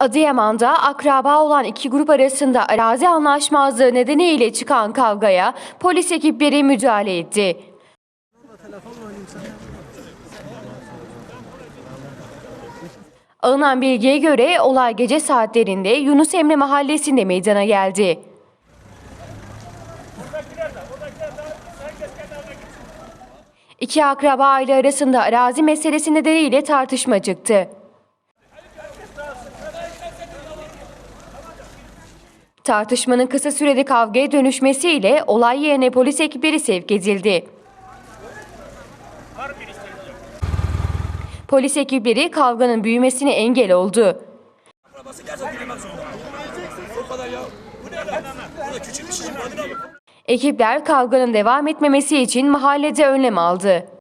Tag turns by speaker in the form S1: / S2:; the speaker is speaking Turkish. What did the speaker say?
S1: Adıyaman'da akraba olan iki grup arasında arazi anlaşmazlığı nedeniyle çıkan kavgaya polis ekipleri müdahale etti. Alınan bilgiye göre olay gece saatlerinde Yunus Emre mahallesinde meydana geldi. İki akraba aile arasında arazi meselesi nedeniyle tartışma çıktı. Tartışmanın kısa sürede kavgaya dönüşmesiyle olay yerine polis ekipleri sevk edildi. Polis ekipleri kavganın büyümesine engel oldu. Ekipler kavganın devam etmemesi için mahallede önlem aldı.